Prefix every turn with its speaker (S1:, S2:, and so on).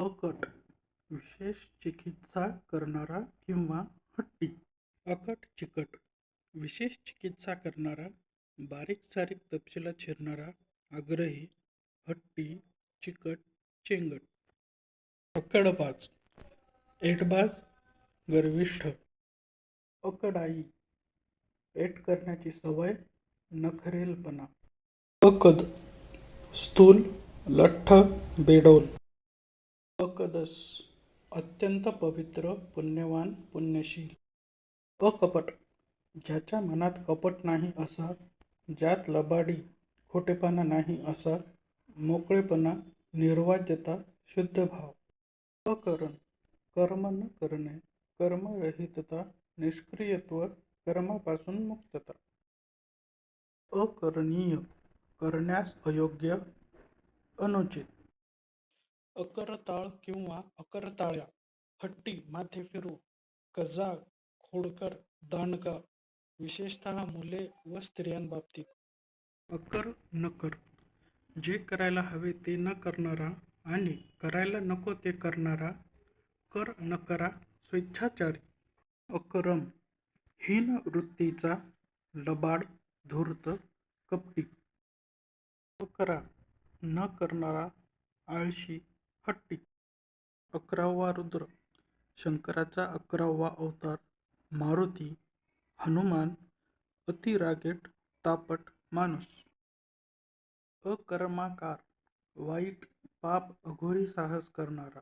S1: अकट विशेष चिकित्सा करणारा किंवा हट्टी. अकट चिकट विशेष चिकित्सा करणारा बारीक सारीक तपशिलात शिरणारा आग्रही हट्टी चिकट चेंगट. अकडबाज एटबाज गर्विष्ठ. अकडाई एट करण्याची सवय नखरेलपणा. अकद स्थूल लठ्ठ बेडोल. अकदस अत्यंत पवित्र पुण्यवान पुण्यशील. अकपट ज्याच्या मनात कपट नाही असा ज्यात लबाडी खोटेपणा नाही असा मोकळेपणा निर्वाज्यता शुद्ध भाव. अकरण कर्म न करणे कर्मरहितता निष्क्रियत्व कर्मापासून मुक्तता. अकरणीय करण्यास अयोग्य अनुचित. अकरताळ किंवा अकरताळ्या हट्टी माथे फिरू कजाग खोडकर दांडगा विशेषतः मुले व स्त्रियांबाबतीत. अकर नकर जे करायला हवे ते न करणारा आणि करायला नको ते करणारा कर नकरा स्वेच्छाचारी. अकरम. हीन वृत्तीचा लबाड धूर्त कपटी. अकरा. न करणारा आळशी हट्टी अकरावा रुद्र शंकराचा अकरावा अवतार मारुती हनुमान अतिरागेट तापट माणूस. अकर्माकार वाईट पाप अघोरी साहस करणारा